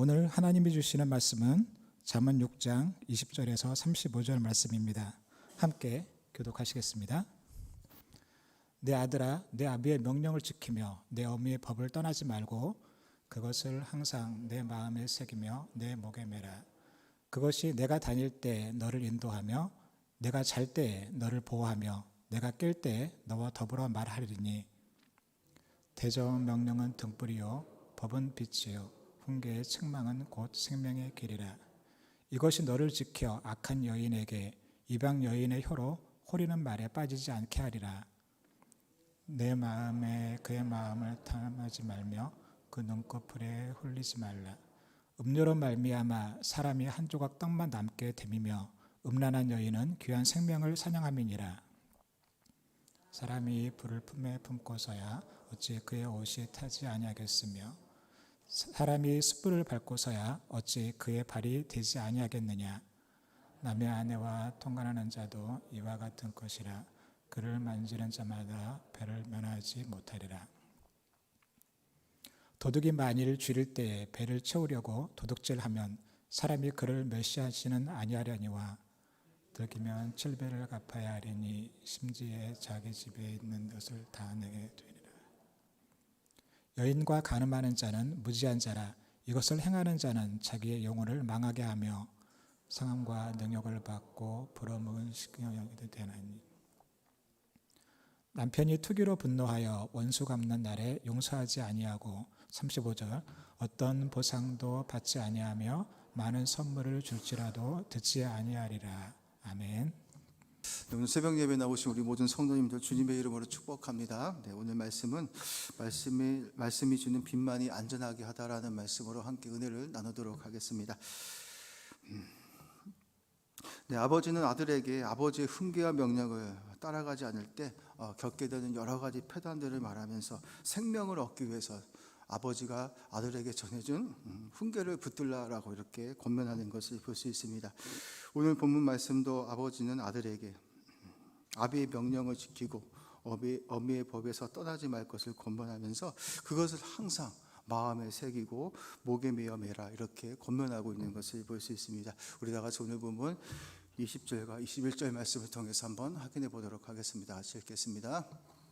오늘 하나님이 주시는 말씀은 잠언 6장 20절에서 35절 말씀입니다. 함께 교독하시겠습니다. 내 아들아 내 아비의 명령을 지키며 내 어미의 법을 떠나지 말고 그것을 항상 내 마음에 새기며 내 목에 매라. 그것이 내가 다닐 때 너를 인도하며 내가 잘 때 너를 보호하며 내가 깰 때 너와 더불어 말하리니 대적 명령은 등불이요 법은 빛이요 훈계의 책망은 곧 생명의 길이라. 이것이 너를 지켜 악한 여인에게 이방 여인의 혀로 호리는 말에 빠지지 않게 하리라. 내 마음에 그의 마음을 탐하지 말며 그 눈꺼풀에 홀리지 말라. 음료로 말미암아 사람이 한 조각 떡만 남게 됨이며 음란한 여인은 귀한 생명을 사냥함이니라. 사람이 불을 품에 품고서야 어찌 그의 옷이 타지 아니하겠으며 사람이 숯불을 밟고서야 어찌 그의 발이 되지 아니하겠느냐. 남의 아내와 통관하는 자도 이와 같은 것이라 그를 만지는 자마다 배를 면하지 못하리라. 도둑이 만일 쥐를 때에 배를 채우려고 도둑질하면 사람이 그를 멸시하지는 아니하려니와 들기면 칠배를 갚아야 하리니 심지에 자기 집에 있는 것을 다 내게 되리라. 여인과 간음하는 자는 무지한 자라. 이것을 행하는 자는 자기의 영혼을 망하게 하며 상함과 능욕을 받고 부러먹은 식경이 되나니. 남편이 투기로 분노하여 원수 갚는 날에 용서하지 아니하고 35절 어떤 보상도 받지 아니하며 많은 선물을 줄지라도 듣지 아니하리라. 아멘. 오늘 새벽 예배 나오신 우리 모든 성도님들 주님의 이름으로 축복합니다. 네, 오늘 말씀은 말씀이 말씀이 주는 빛만이 안전하게 하다라는 말씀으로 함께 은혜를 나누도록 하겠습니다. 음. 네, 아버지는 아들에게 아버지의 훈계와 명령을 따라가지 않을 때 어, 겪게 되는 여러 가지 폐단들을 말하면서 생명을 얻기 위해서 아버지가 아들에게 전해준 음, 훈계를 붙들라라고 이렇게 권면하는 것을 볼 수 있습니다. 오늘 본문 말씀도 아버지는 아들에게 음, 아비의 명령을 지키고 어미, 어미의 법에서 떠나지 말 것을 권면하면서 그것을 항상 마음에 새기고 목에 메어 매라 이렇게 권면하고 있는 것을 볼 수 있습니다. 우리 다 같이 오늘 본문 20절과 21절 말씀을 통해서 한번 확인해 보도록 하겠습니다. 같이 읽겠습니다.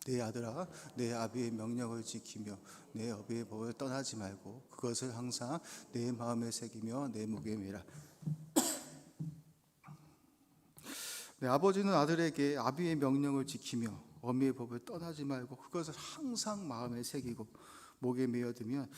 내 아들아 내 아비의 명령을 지키며 내 어비의 법을 떠나지 말고 그것을 항상 내 마음에 새기며 내 목에 매라. 네, 아버지는 아들에게 아비의 명령을 지키며 어미의 법을 떠나지 말고 그것을 항상 마음에 새기고 목에 메어두면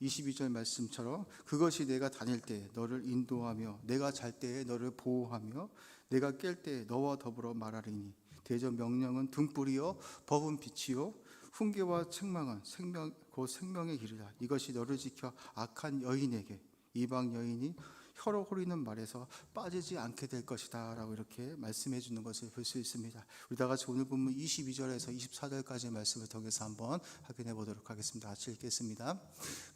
22절 말씀처럼 그것이 내가 다닐 때 너를 인도하며 내가 잘 때에 너를 보호하며 내가 깰때 너와 더불어 말하리니 대전 명령은 등불이요 법은 빛이요 훈계와 책망은 생명 곧 생명의 길이다 이것이 너를 지켜 악한 여인에게 이방 여인이 혀로 호리는 말에서 빠지지 않게 될 것이다 라고 이렇게 말씀해 주는 것을 볼 수 있습니다. 우리 다 같이 오늘 본문 22절에서 24절까지의 말씀을 통해서 한번 확인해 보도록 하겠습니다. 같이 읽겠습니다.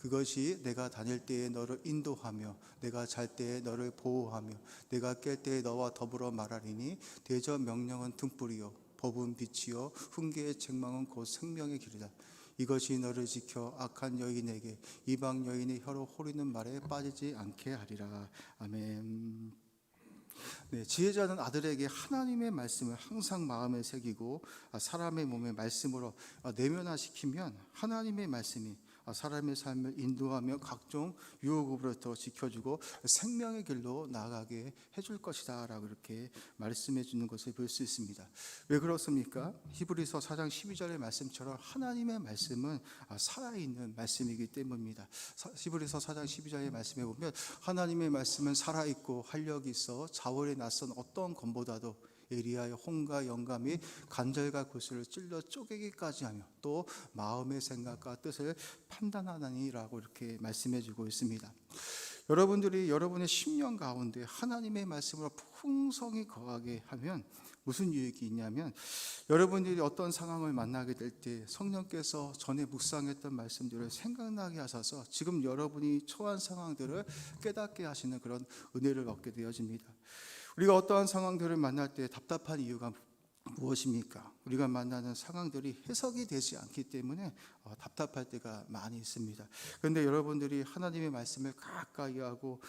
그것이 내가 다닐 때에 너를 인도하며 내가 잘 때에 너를 보호하며 내가 깰 때에 너와 더불어 말하리니 대저 명령은 등불이요 법은 빛이요 훈계의 책망은 곧 생명의 길이다 이것이 너를 지켜 악한 여인에게 이방 여인의 혀로 호리는 말에 빠지지 않게 하리라. 아멘. 네, 지혜자는 아들에게 하나님의 말씀을 항상 마음에 새기고 아, 사람의 몸에 말씀으로 아, 내면화시키면 하나님의 말씀이 아, 사람의 삶을 인도하며 각종 유혹으로부터 지켜주고 생명의 길로 나아가게 해줄 것이다 라고 이렇게 말씀해 주는 것을 볼 수 있습니다. 왜 그렇습니까? 히브리서 4장 12절의 말씀처럼 하나님의 말씀은 아, 살아있는 말씀이기 때문입니다. 사- 히브리서 4장 12절의 말씀에 보면 하나님의 말씀은 살아있고 활력이 있어 자월에 낯선 어떤 검보다도 에리아의 홍과 영감이 간절과 구슬을 찔러 쪼개기까지 하며 또 마음의 생각과 뜻을 판단하나니라고 이렇게 말씀해 주고 있습니다. 여러분들이 여러분의 심령 가운데 하나님의 말씀으로 풍성히 거하게 하면 무슨 유익이 있냐면 여러분들이 어떤 상황을 만나게 될 때 성령께서 전에 묵상했던 말씀들을 생각나게 하셔서 지금 여러분이 처한 상황들을 깨닫게 하시는 그런 은혜를 얻게 되어집니다. 우리가 어떠한 상황들을 만날 때 답답한 이유가 무엇입니까? 우리가 만나는 상황들이 해석이 되지 않기 때문에 어, 답답할 때가 많이 있습니다. 그런데 여러분들이 하나님의 말씀을 가까이 하고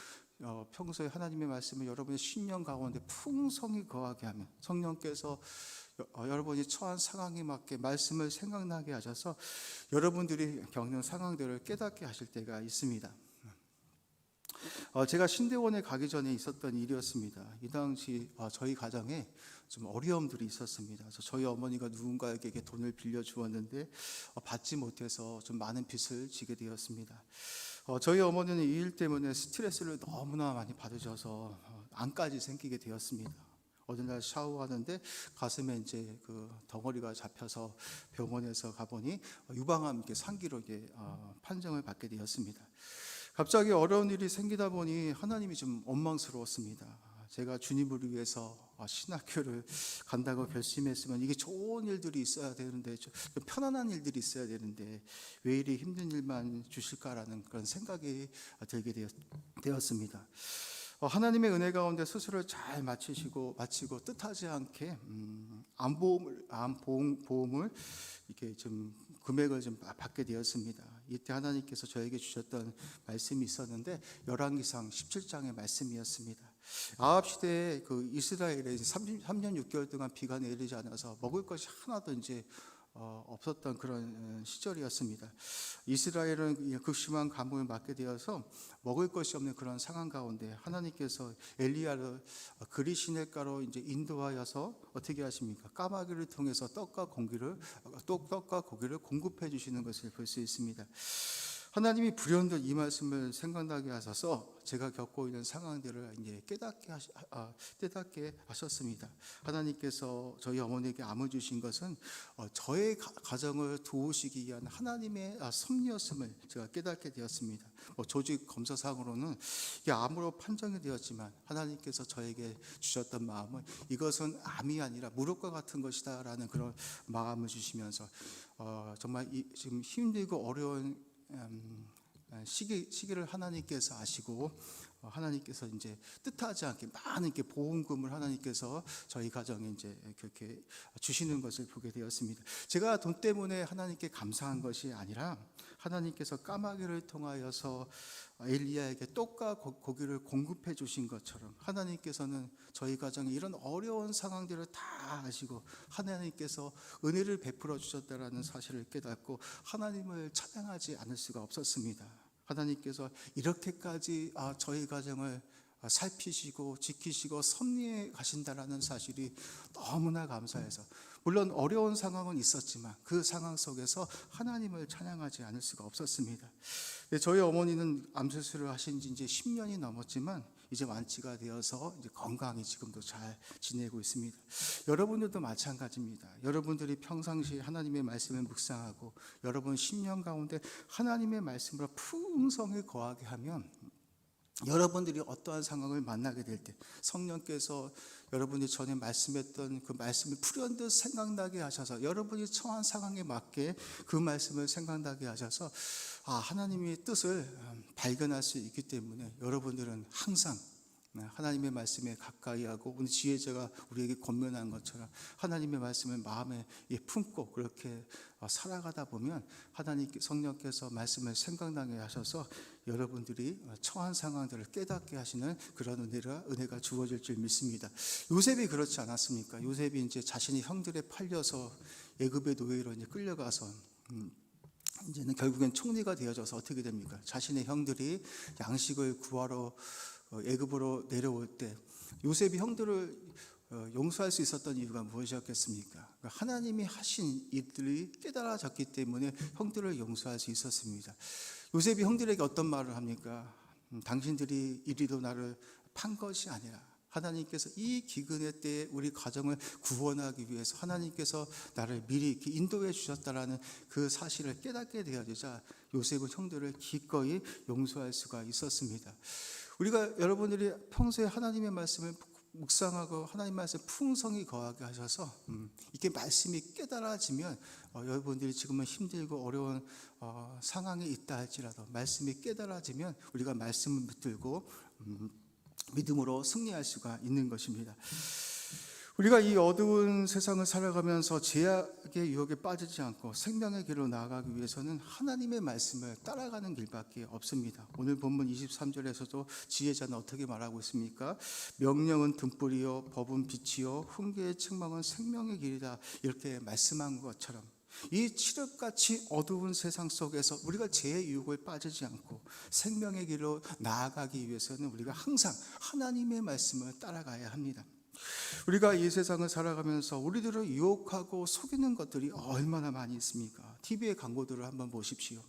어, 평소에 하나님의 말씀을 여러분의 신령 가운데 풍성히 거하게 하면 성령께서 여- 어, 여러분이 처한 상황에 맞게 말씀을 생각나게 하셔서 여러분들이 겪는 상황들을 깨닫게 하실 때가 있습니다. 어, 제가 신대원에 가기 전에 있었던 일이었습니다. 이 당시 어, 저희 가정에 좀 어려움들이 있었습니다. 그래서 저희 어머니가 누군가에게 돈을 빌려 주었는데 어, 받지 못해서 좀 많은 빚을 지게 되었습니다. 어, 저희 어머니는 이 일 때문에 스트레스를 너무나 많이 받으셔서 어, 암까지 생기게 되었습니다. 어느 날 샤워하는데 가슴에 이제 그 덩어리가 잡혀서 병원에서 가보니 유방암 이렇게 상기로 이게 어, 판정을 받게 되었습니다. 갑자기 어려운 일이 생기다 보니 하나님이 좀 원망스러웠습니다. 제가 주님을 위해서 아, 신학교를 간다고 결심했으면 이게 좋은 일들이 있어야 되는데 좀 편안한 일들이 있어야 되는데 왜 이리 힘든 일만 주실까라는 그런 생각이 들게 되었, 습니다 하나님의 은혜 가운데 수술을 잘 마치시고 마치고 뜻하지 않게 음, 암보험을 암보험 보험을 이렇게 좀 금액을 좀 받게 되었습니다. 이때 하나님께서 저에게 주셨던 말씀이 있었는데 열왕기상 17장의 말씀이었습니다. 아합 시대에 그 이스라엘에 3년 6개월 동안 비가 내리지 않아서 먹을 것이 하나도 이제 어, 없었던 그런 시절이었습니다. 이스라엘은 극심한 가뭄을 맞게 되어서 먹을 것이 없는 그런 상황 가운데 하나님께서 엘리야를 그리 시냇가로 이제 인도하여서 어떻게 하십니까? 까마귀를 통해서 떡과 공기를 떡- 떡과 고기를 공급해 주시는 것을 볼 수 있습니다. 하나님이 불현듯 이 말씀을 생각나게 하셔서 제가 겪고 있는 상황들을 이제 깨닫게 하시, 아, 깨닫게 하셨습니다. 하나님께서 저희 어머니에게 암을 주신 것은 어, 저의 가, 가정을 도우시기 위한 하나님의 아, 섭리였음을 제가 깨닫게 되었습니다. 뭐 조직 검사상으로는 이게 암으로 판정이 되었지만 하나님께서 저에게 주셨던 마음은 이것은 암이 아니라 무릎과 같은 것이다라는 그런 마음을 주시면서 어, 정말 이, 지금 힘들고 어려운 음, 시기 시기를 하나님께서 아시고 어, 하나님께서 이제 뜻하지 않게 많은 이렇게 보험금을 하나님께서 저희 가정에 이제 그렇게 주시는 것을 보게 되었습니다. 제가 돈 때문에 하나님께 감사한 것이 아니라 하나님께서 까마귀를 통하여서 엘리야에게 떡과 고- 고기를 공급해 주신 것처럼 하나님께서는 저희 가정에 이런 어려운 상황들을 다 아시고 하나님께서 은혜를 베풀어 주셨다라는 사실을 깨닫고 하나님을 찬양하지 않을 수가 없었습니다. 하나님께서 이렇게까지 아, 저희 가정을 아, 살피시고 지키시고 섭리해 가신다라는 사실이 너무나 감사해서 물론 어려운 상황은 있었지만 그 상황 속에서 하나님을 찬양하지 않을 수가 없었습니다. 네, 저희 어머니는 암 수술을 하신 지 이제 10년이 넘었지만 이제 완치가 되어서 이제 건강히 지금도 잘 지내고 있습니다. 여러분들도 마찬가지입니다. 여러분들이 평상시에 하나님의 말씀을 묵상하고 여러분 10년 가운데 하나님의 말씀으로 풍성히 거하게 하면 여러분들이 어떠한 상황을 만나게 될 때 성령께서 여러분이 전에 말씀했던 그 말씀을 불현듯 생각나게 하셔서 여러분이 처한 상황에 맞게 그 말씀을 생각나게 하셔서 아 하나님의 뜻을 음, 발견할 수 있기 때문에 여러분들은 항상 하나님의 말씀에 가까이 하고 오늘 지혜자가 우리에게 권면한 것처럼 하나님의 말씀을 마음에 예, 품고 그렇게 어, 살아가다 보면 하나님 성령께서 말씀을 생각나게 하셔서 여러분들이 처한 상황들을 깨닫게 하시는 그런 은혜가 은혜가 주어질 줄 믿습니다. 요셉이 그렇지 않았습니까? 요셉이 이제 자신이 형들에 팔려서 애굽의 노예로 이제 끌려가서 음, 이제는 결국엔 총리가 되어져서 어떻게 됩니까? 자신의 형들이 양식을 구하러 어, 애굽으로 내려올 때 요셉이 형들을 어, 용서할 수 있었던 이유가 무엇이었겠습니까? 그러니까 하나님이 하신 일들이 깨달아졌기 때문에 형들을 용서할 수 있었습니다. 요셉이 형들에게 어떤 말을 합니까? 음, 당신들이 이리도 나를 판 것이 아니라 하나님께서 이 기근의 때에 우리 가정을 구원하기 위해서 하나님께서 나를 미리 인도해 주셨다라는 그 사실을 깨닫게 되어지자 요셉은 형들을 기꺼이 용서할 수가 있었습니다. 우리가 여러분들이 평소에 하나님의 말씀을 묵상하고 하나님 말씀 풍성히 거하게 하셔서 음, 이게 말씀이 깨달아지면 어, 여러분들이 지금은 힘들고 어려운 어, 상황에 있다 할지라도 말씀이 깨달아지면 우리가 말씀을 붙들고 음, 믿음으로 승리할 수가 있는 것입니다. 우리가 이 어두운 세상을 살아가면서 제약의 유혹에 빠지지 않고 생명의 길로 나아가기 위해서는 하나님의 말씀을 따라가는 길밖에 없습니다. 오늘 본문 23절에서도 지혜자는 어떻게 말하고 있습니까? 명령은 등불이요 법은 빛이요 훈계의 책망은 생명의 길이다. 이렇게 말씀한 것처럼 이 칠흑같이 어두운 세상 속에서 우리가 죄의 유혹을 빠지지 않고 생명의 길로 나아가기 위해서는 우리가 항상 하나님의 말씀을 따라가야 합니다. 우리가 이 세상을 살아가면서 우리들을 유혹하고 속이는 것들이 얼마나 많이 있습니까? TV의 광고들을 한번 보십시오.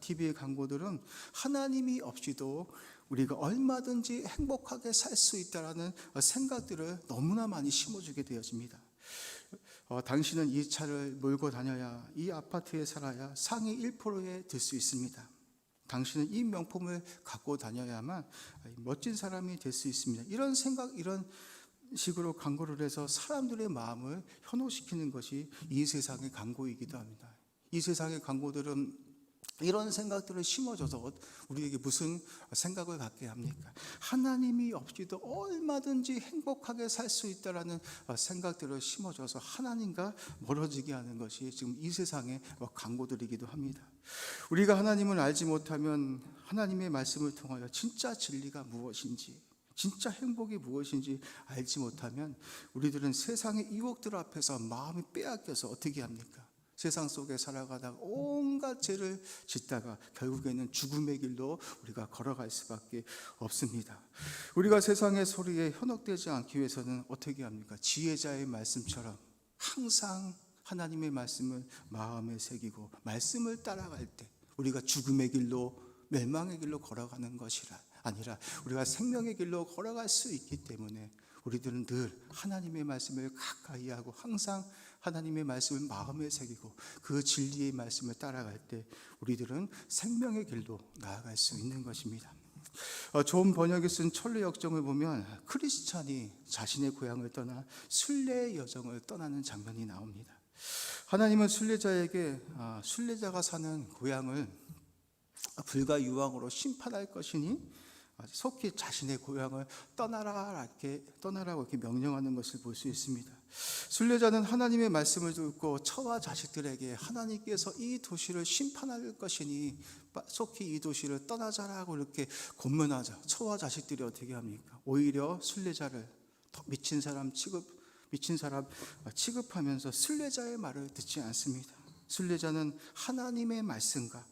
TV의 광고들은 하나님이 없이도 우리가 얼마든지 행복하게 살 수 있다라는 생각들을 너무나 많이 심어주게 되어집니다. 어, 당신은 이 차를 몰고 다녀야 이 아파트에 살아야 상위 1%에 들 수 있습니다. 당신은 이 명품을 갖고 다녀야만 멋진 사람이 될 수 있습니다. 이런 생각, 이런 식으로 광고를 해서 사람들의 마음을 현혹시키는 것이 이 세상의 광고이기도 합니다. 이 세상의 광고들은 이런 생각들을 심어줘서 우리에게 무슨 생각을 갖게 합니까? 하나님이 없이도 얼마든지 행복하게 살 수 있다라는 생각들을 심어줘서 하나님과 멀어지게 하는 것이 지금 이 세상의 광고들이기도 합니다. 우리가 하나님을 알지 못하면 하나님의 말씀을 통하여 진짜 진리가 무엇인지 진짜 행복이 무엇인지 알지 못하면 우리들은 세상의 유혹들 앞에서 마음이 빼앗겨서 어떻게 합니까? 세상 속에 살아가다가 온갖 죄를 짓다가 결국에는 죽음의 길로 우리가 걸어갈 수밖에 없습니다. 우리가 세상의 소리에 현혹되지 않기 위해서는 어떻게 합니까? 지혜자의 말씀처럼 항상 하나님의 말씀을 마음에 새기고 말씀을 따라갈 때 우리가 죽음의 길로 멸망의 길로 걸어가는 것이라 아니라 우리가 생명의 길로 걸어갈 수 있기 때문에 우리들은 늘 하나님의 말씀을 가까이 하고 항상 하나님의 말씀을 마음에 새기고 그 진리의 말씀을 따라갈 때 우리들은 생명의 길로 나아갈 수 있는 것입니다. 어, 좋은 번역이 쓴 철로 역정을 보면 크리스찬이 자신의 고향을 떠나 순례의 여정을 떠나는 장면이 나옵니다. 하나님은 순례자에게 아, 순례자가 사는 고향을 불과 유황으로 심판할 것이니 속히 자신의 고향을 떠나라 이렇게 떠나라고 이렇게 명령하는 것을 볼 수 있습니다. 순례자는 하나님의 말씀을 듣고 처와 자식들에게 하나님께서 이 도시를 심판할 것이니 속히 이 도시를 떠나자라고 이렇게 권면하자. 처와 자식들이 어떻게 합니까? 오히려 순례자를 더 미친 사람 취급 미친 사람 취급하면서 순례자의 말을 듣지 않습니다. 순례자는 하나님의 말씀과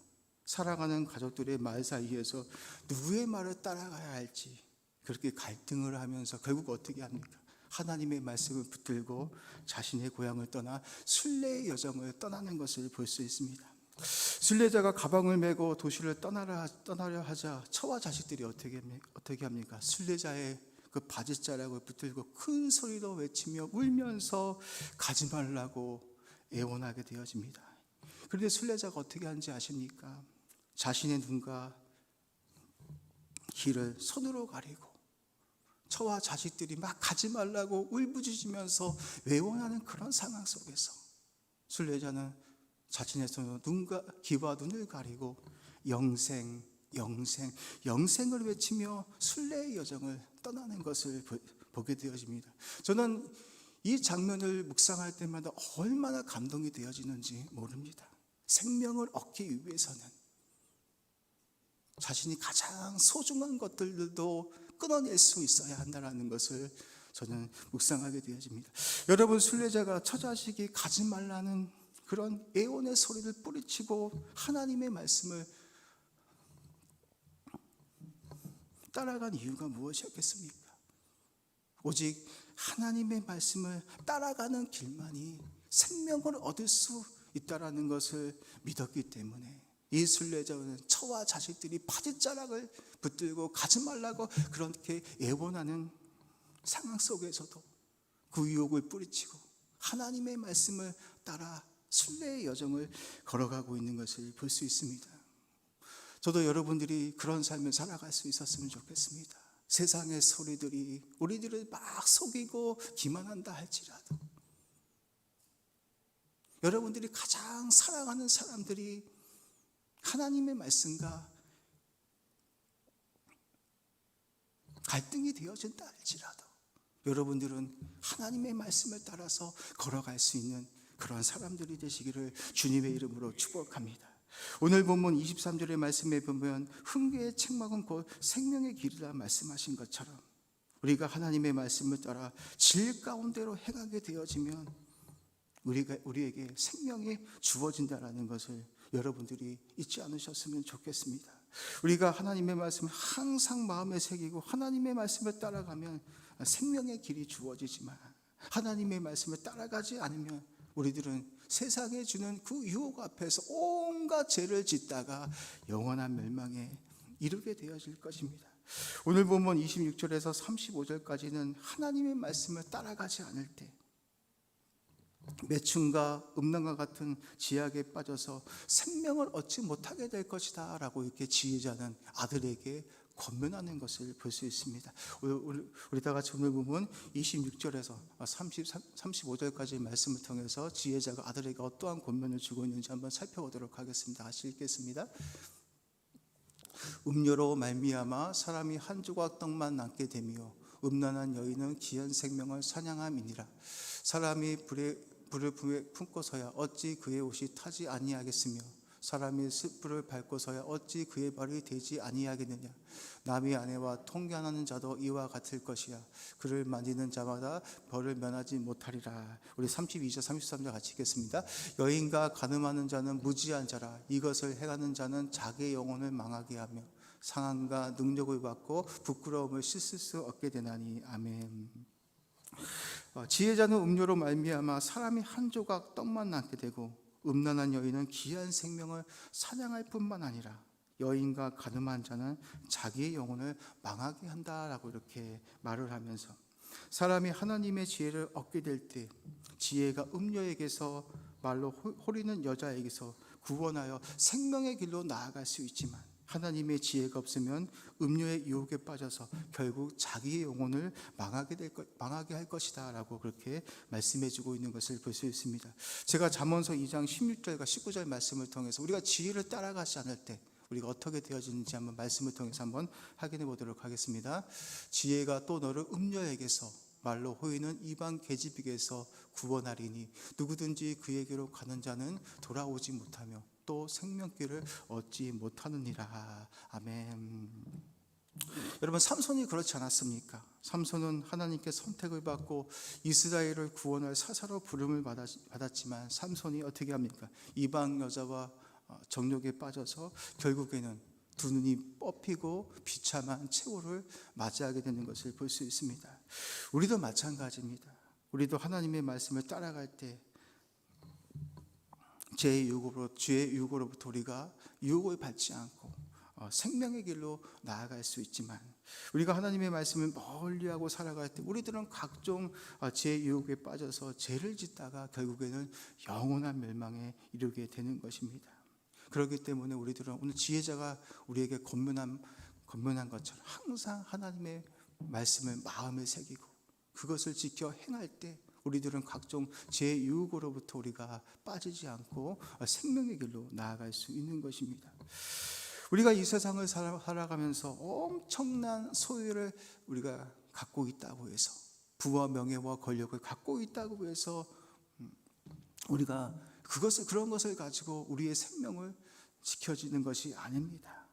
살아가는 가족들의 말 사이에서 누구의 말을 따라가야 할지 그렇게 갈등을 하면서 결국 어떻게 합니까? 하나님의 말씀을 붙들고 자신의 고향을 떠나 순례의 여정을 떠나는 것을 볼 수 있습니다. 순례자가 가방을 메고 도시를 떠나라 떠나려 하자 처와 자식들이 어떻게 어떻게 합니까? 순례자의 그 바지자락을 붙들고 큰 소리로 외치며 울면서 가지 말라고 애원하게 되어집니다. 그런데 순례자가 어떻게 하는지 아십니까? 자신의 눈과 귀를 손으로 가리고 저와 자식들이 막 가지 말라고 울부짖으면서 외원하는 그런 상황 속에서 순례자는 자신의 손으로 눈과 귀와 눈을 가리고 영생, 영생, 영생을 외치며 순례의 여정을 떠나는 것을 보게 되어집니다. 저는 이 장면을 묵상할 때마다 얼마나 감동이 되어지는지 모릅니다. 생명을 얻기 위해서는 자신이 가장 소중한 것들도 끊어낼 수 있어야 한다는 것을 저는 묵상하게 되어집니다. 여러분 순례자가 처자식이 가지 말라는 그런 애원의 소리를 뿌리치고 하나님의 말씀을 따라간 이유가 무엇이었겠습니까? 오직 하나님의 말씀을 따라가는 길만이 생명을 얻을 수 있다라는 것을 믿었기 때문에 이 순례자는 처와 자식들이 바짓자락을 붙들고 가지 말라고 그렇게 애원하는 상황 속에서도 그 유혹을 뿌리치고 하나님의 말씀을 따라 순례의 여정을 걸어가고 있는 것을 볼 수 있습니다. 저도 여러분들이 그런 삶을 살아갈 수 있었으면 좋겠습니다. 세상의 소리들이 우리들을 막 속이고 기만한다 할지라도 여러분들이 가장 사랑하는 사람들이 하나님의 말씀과 갈등이 되어진다 할지라도 여러분들은 하나님의 말씀을 따라서 걸어갈 수 있는 그런 사람들이 되시기를 주님의 이름으로 축복합니다. 오늘 본문 23절의 말씀에 보면 흥계의 책망은 곧 생명의 길이라 말씀하신 것처럼 우리가 하나님의 말씀을 따라 질 가운데로 행하게 되어지면 우리가 우리에게 생명이 주어진다라는 것을 여러분들이 잊지 않으셨으면 좋겠습니다. 우리가 하나님의 말씀을 항상 마음에 새기고 하나님의 말씀을 따라가면 생명의 길이 주어지지만 하나님의 말씀을 따라가지 않으면 우리들은 세상에 주는 그 유혹 앞에서 온갖 죄를 짓다가 영원한 멸망에 이르게 되어질 것입니다. 오늘 본문 26절에서 35절까지는 하나님의 말씀을 따라가지 않을 때 매춘과 음란과 같은 지약에 빠져서 생명을 얻지 못하게 될 것이다 라고 이렇게 지혜자는 아들에게 권면하는 것을 볼 수 있습니다. 우리, 우리 다 같이 오늘 보면 26절에서 30, 35절까지 말씀을 통해서 지혜자가 아들에게 어떠한 권면을 주고 있는지 한번 살펴보도록 하겠습니다. 같이 읽겠습니다. 음료로 말미암아 사람이 한 조각 떡만 남게 되며 음란한 여인은 귀한 생명을 사냥함이니라. 사람이 불에 불을 품고서야 어찌 그의 옷이 타지 아니하겠으며 사람이 숯불을 밟고서야 어찌 그의 발이 되지 아니하겠느냐? 남의 아내와 통견하는 자도 이와 같을 것이야. 그를 만지는 자마다 벌을 면하지 못하리라. 우리 32절 33절 같이 읽겠습니다. 여인과 가늠하는 자는 무지한 자라. 이것을 행하는 자는 자기의 영혼을 망하게 하며 상한과 능력을 받고 부끄러움을 씻을 수 없게 되나니. 아멘. 어, 지혜자는 음료로 말미암아 사람이 한 조각 떡만 남게 되고 음란한 여인은 귀한 생명을 사냥할 뿐만 아니라 여인과 가늠한 자는 자기의 영혼을 망하게 한다라고 이렇게 말을 하면서 사람이 하나님의 지혜를 얻게 될 때 지혜가 음녀에게서 말로 호- 호리는 여자에게서 구원하여 생명의 길로 나아갈 수 있지만 하나님의 지혜가 없으면 음료의 유혹에 빠져서 결국 자기의 영혼을 망하게 될 것, 망하게 할 것이다라고 그렇게 말씀해 주고 있는 것을 볼 수 있습니다. 제가 잠언서 2장 16절과 19절 말씀을 통해서 우리가 지혜를 따라가지 않을 때 우리가 어떻게 되어지는지 한번 말씀을 통해서 한번 확인해 보도록 하겠습니다. 지혜가 또 너를 음녀에게서 말로 호이는 이방 계집에게서 구원하리니 누구든지 그에게로 가는 자는 돌아오지 못하며 또 생명길을 얻지 못하느니라. 아멘. 여러분 삼손이 그렇지 않았습니까? 삼손은 하나님께 선택을 받고 이스라엘을 구원할 사사로 부름을 받았- 받았지만 삼손이 어떻게 합니까? 이방 여자와 어, 정욕에 빠져서 결국에는 두 눈이 뽑히고 비참한 최후를 맞이하게 되는 것을 볼 수 있습니다. 우리도 마찬가지입니다. 우리도 하나님의 말씀을 따라갈 때 죄의 유혹으로 죄의 유혹으로부터 우리가 유혹을 받지 않고 어, 생명의 길로 나아갈 수 있지만 우리가 하나님의 말씀을 멀리하고 살아갈 때 우리들은 각종 어, 죄의 유혹에 빠져서 죄를 짓다가 결국에는 영원한 멸망에 이르게 되는 것입니다. 그렇기 때문에 우리들은 오늘 지혜자가 우리에게 권면한 권면한 것처럼 항상 하나님의 말씀을 마음에 새기고 그것을 지켜 행할 때 우리들은 각종 제 유혹으로부터 우리가 빠지지 않고 생명의 길로 나아갈 수 있는 것입니다. 우리가 이 세상을 살아- 살아가면서 엄청난 소유를 우리가 갖고 있다고 해서 부와 명예와 권력을 갖고 있다고 해서 음, 우리가 그것을 그런 것을 가지고 우리의 생명을 지켜지는 것이 아닙니다.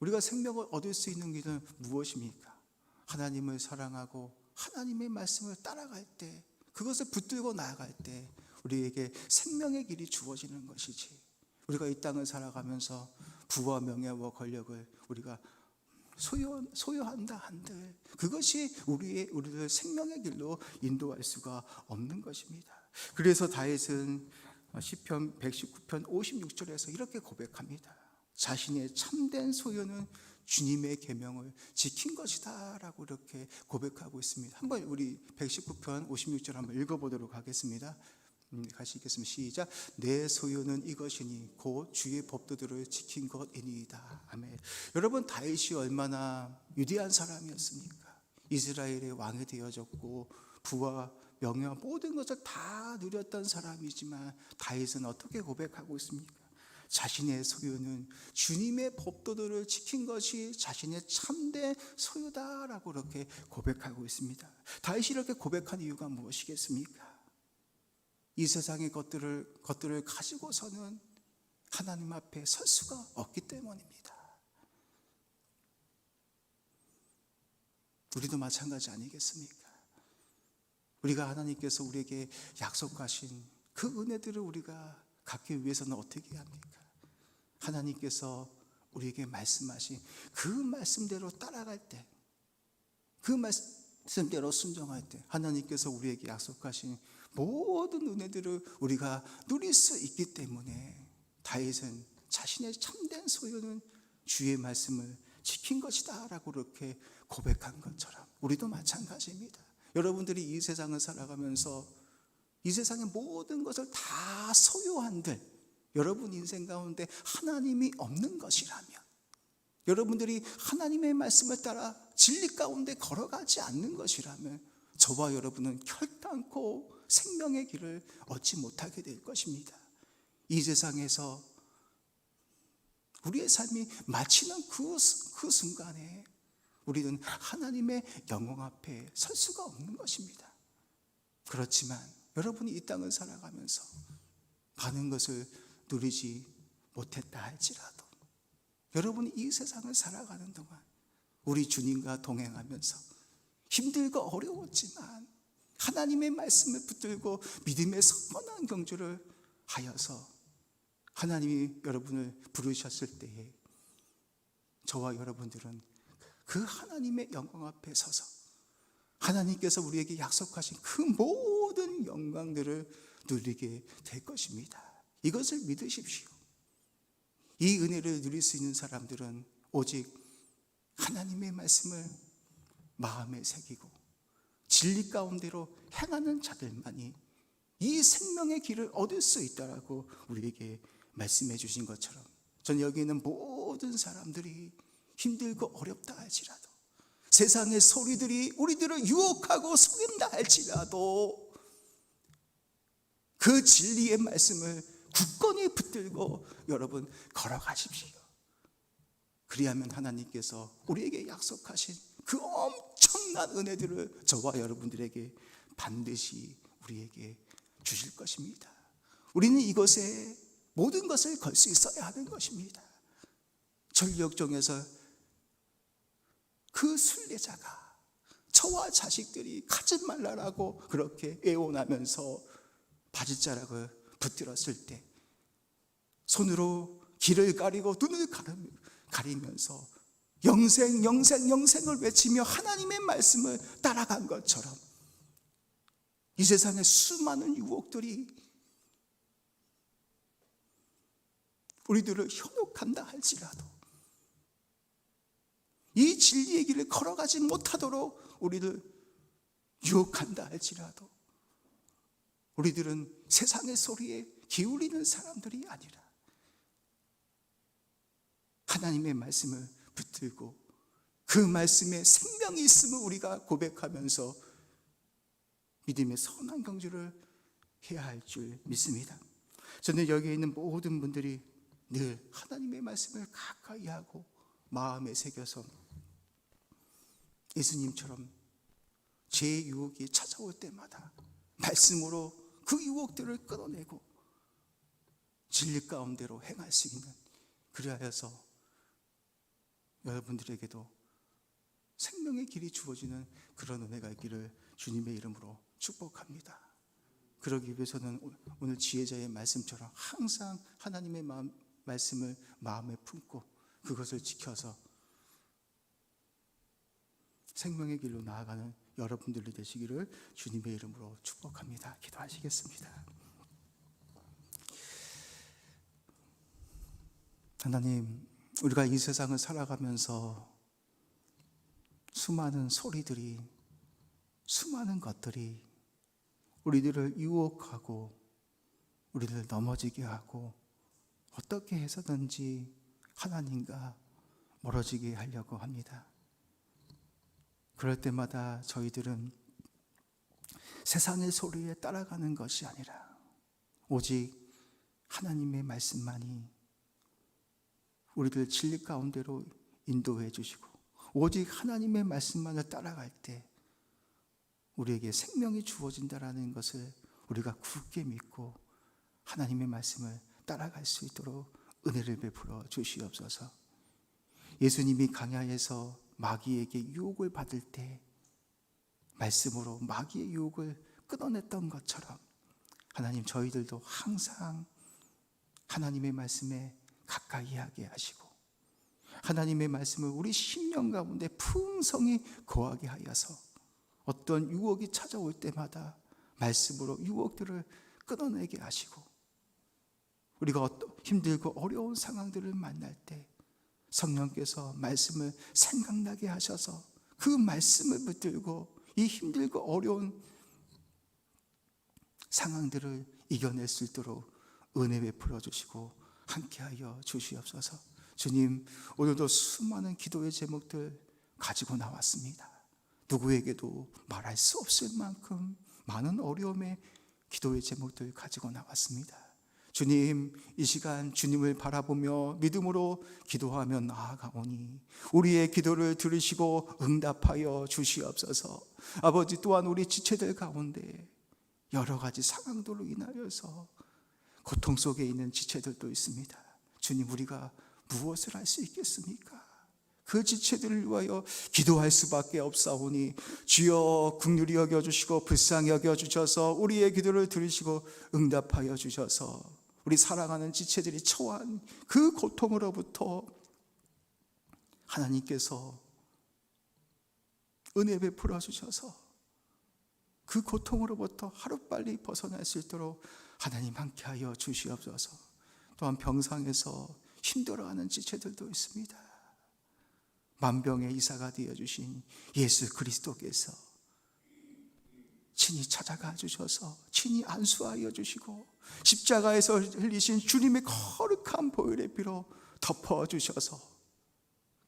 우리가 생명을 얻을 수 있는 길은 무엇입니까? 하나님을 사랑하고 하나님의 말씀을 따라갈 때 그것을 붙들고 나아갈 때 우리에게 생명의 길이 주어지는 것이지. 우리가 이 땅을 살아가면서 부와 명예와 권력을 우리가 소유, 소유한다 한들 그것이 우리의 우리를 생명의 길로 인도할 수가 없는 것입니다. 그래서 다윗은 시편 119편 56절에서 이렇게 고백합니다. 자신의 참된 소유는 주님의 계명을 지킨 것이다라고 이렇게 고백하고 있습니다. 한번 우리 119편 56절 한번 읽어보도록 하겠습니다. 음, 같이 읽겠습니다. 시작. 내 소유는 이것이니 곧 주의 법도들을 지킨 것이니이다. 아멘. 여러분 다윗이 얼마나 위대한 사람이었습니까? 이스라엘의 왕이 되어졌고 부와 명예와 모든 것을 다 누렸던 사람이지만 다윗은 어떻게 고백하고 있습니까? 자신의 소유는 주님의 법도들을 지킨 것이 자신의 참된 소유다라고 이렇게 고백하고 있습니다. 다윗이 이렇게 고백한 이유가 무엇이겠습니까? 이 세상의 것들을 것들을 가지고서는 하나님 앞에 설 수가 없기 때문입니다. 우리도 마찬가지 아니겠습니까? 우리가 하나님께서 우리에게 약속하신 그 은혜들을 우리가 갖기 위해서는 어떻게 합니까? 하나님께서 우리에게 말씀하신 그 말씀대로 따라갈 때, 그 말씀대로 순종할 때, 하나님께서 우리에게 약속하신 모든 은혜들을 우리가 누릴 수 있기 때문에 다윗은 자신의 참된 소유는 주의 말씀을 지킨 것이다라고 이렇게 고백한 것처럼 우리도 마찬가지입니다. 여러분들이 이 세상을 살아가면서 이 세상의 모든 것을 다 소유한들 여러분 인생 가운데 하나님이 없는 것이라면 여러분들이 하나님의 말씀을 따라 진리 가운데 걸어가지 않는 것이라면 저와 여러분은 결단코 생명의 길을 얻지 못하게 될 것입니다. 이 세상에서 우리의 삶이 마치는 그, 수- 그 순간에 우리는 하나님의 영광 앞에 설 수가 없는 것입니다. 그렇지만 여러분이 이 땅을 살아가면서 많은 것을 누리지 못했다 할지라도 여러분이 이 세상을 살아가는 동안 우리 주님과 동행하면서 힘들고 어려웠지만 하나님의 말씀을 붙들고 믿음의 선한 경주를 하여서 하나님이 여러분을 부르셨을 때에 저와 여러분들은 그 하나님의 영광 앞에 서서 하나님께서 우리에게 약속하신 그 모든 영광들을 누리게 될 것입니다. 이것을 믿으십시오. 이 은혜를 누릴 수 있는 사람들은 오직 하나님의 말씀을 마음에 새기고 진리 가운데로 행하는 자들만이 이 생명의 길을 얻을 수 있다라고 우리에게 말씀해 주신 것처럼 전 여기 있는 모든 사람들이 힘들고 어렵다 할지라도 세상의 소리들이 우리들을 유혹하고 속인다 할지라도 그 진리의 말씀을 굳건히 붙들고 여러분 걸어가십시오. 그리하면 하나님께서 우리에게 약속하신 그 엄청난 은혜들을 저와 여러분들에게 반드시 우리에게 주실 것입니다. 우리는 이것에 모든 것을 걸 수 있어야 하는 것입니다. 전력종에서 그 순례자가 저와 자식들이 가지 말라라고 그렇게 애원하면서 바지자락을 붙들었을 때 손으로 길을 가리고 눈을 가리면서 영생 영생 영생을 외치며 하나님의 말씀을 따라간 것처럼 이 세상의 수많은 유혹들이 우리들을 현혹한다 할지라도 이 진리의 길을 걸어가지 못하도록 우리를 유혹한다 할지라도 우리들은 세상의 소리에 기울이는 사람들이 아니라 하나님의 말씀을 붙들고 그 말씀에 생명이 있음을 우리가 고백하면서 믿음의 선한 경주를 해야 할 줄 믿습니다. 저는 여기에 있는 모든 분들이 늘 하나님의 말씀을 가까이 하고 마음에 새겨서 예수님처럼 제 유혹이 찾아올 때마다 말씀으로 그 유혹들을 끊어내고 진리 가운데로 행할 수 있는 그리하여서 여러분들에게도 생명의 길이 주어지는 그런 은혜가 있기를 주님의 이름으로 축복합니다. 그러기 위해서는 오늘 지혜자의 말씀처럼 항상 하나님의 마음, 말씀을 마음에 품고 그것을 지켜서 생명의 길로 나아가는 여러분들이 되시기를 주님의 이름으로 축복합니다. 기도하시겠습니다. 하나님, 우리가 이 세상을 살아가면서 수많은 소리들이, 수많은 것들이 우리들을 유혹하고 우리를 넘어지게 하고 어떻게 해서든지 하나님과 멀어지게 하려고 합니다. 그럴 때마다 저희들은 세상의 소리에 따라가는 것이 아니라 오직 하나님의 말씀만이 우리를 진리 가운데로 인도해 주시고 오직 하나님의 말씀만을 따라갈 때 우리에게 생명이 주어진다라는 것을 우리가 굳게 믿고 하나님의 말씀을 따라갈 수 있도록 은혜를 베풀어 주시옵소서. 예수님이 강야에서 마귀에게 유혹을 받을 때 말씀으로 마귀의 유혹을 끊어냈던 것처럼 하나님 저희들도 항상 하나님의 말씀에 가까이 하게 하시고 하나님의 말씀을 우리 심령 가운데 풍성히 거하게 하여서 어떤 유혹이 찾아올 때마다 말씀으로 유혹들을 끊어내게 하시고 우리가 어떤 힘들고 어려운 상황들을 만날 때 성령께서 말씀을 생각나게 하셔서 그 말씀을 붙들고 이 힘들고 어려운 상황들을 이겨낼 수 있도록 은혜 베풀어 주시고 함께하여 주시옵소서. 주님, 오늘도 수많은 기도의 제목들 가지고 나왔습니다. 누구에게도 말할 수 없을 만큼 많은 어려움의 기도의 제목들 가지고 나왔습니다. 주님, 이 시간 주님을 바라보며 믿음으로 기도하며 나아가오니 우리의 기도를 들으시고 응답하여 주시옵소서. 아버지 또한 우리 지체들 가운데 여러 가지 상황들로 인하여서 고통 속에 있는 지체들도 있습니다. 주님, 우리가 무엇을 할 수 있겠습니까? 그 지체들을 위하여 기도할 수밖에 없사오니 주여 국률이 여겨 주시고 불쌍히 여겨 주셔서 우리의 기도를 들으시고 응답하여 주셔서 우리 사랑하는 지체들이 처한 그 고통으로부터 하나님께서 은혜 베풀어 주셔서 그 고통으로부터 하루빨리 벗어날 수 있도록 하나님 함께하여 주시옵소서. 또한 병상에서 힘들어하는 지체들도 있습니다. 만병의 이사가 되어 주신 예수 그리스도께서 친히 찾아가 주셔서 친히 안수하여 주시고 십자가에서 흘리신 주님의 거룩한 보혈의 피로 덮어 주셔서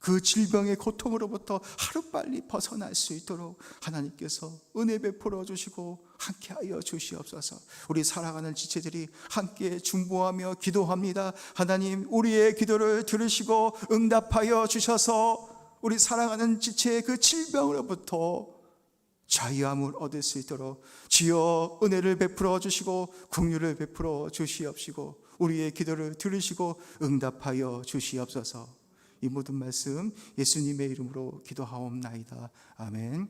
그 질병의 고통으로부터 하루빨리 벗어날 수 있도록 하나님께서 은혜 베풀어 주시고 함께하여 주시옵소서. 우리 사랑하는 지체들이 함께 중보하며 기도합니다. 하나님, 우리의 기도를 들으시고 응답하여 주셔서 우리 사랑하는 지체의 그 질병으로부터 자유함을 얻을 수 있도록 주여 은혜를 베풀어 주시고 긍휼을 베풀어 주시옵시고 우리의 기도를 들으시고 응답하여 주시옵소서. 이 모든 말씀 예수님의 이름으로 기도하옵나이다. 아멘.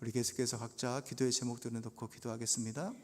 우리 계속해서 각자 기도의 제목들을 놓고 기도하겠습니다.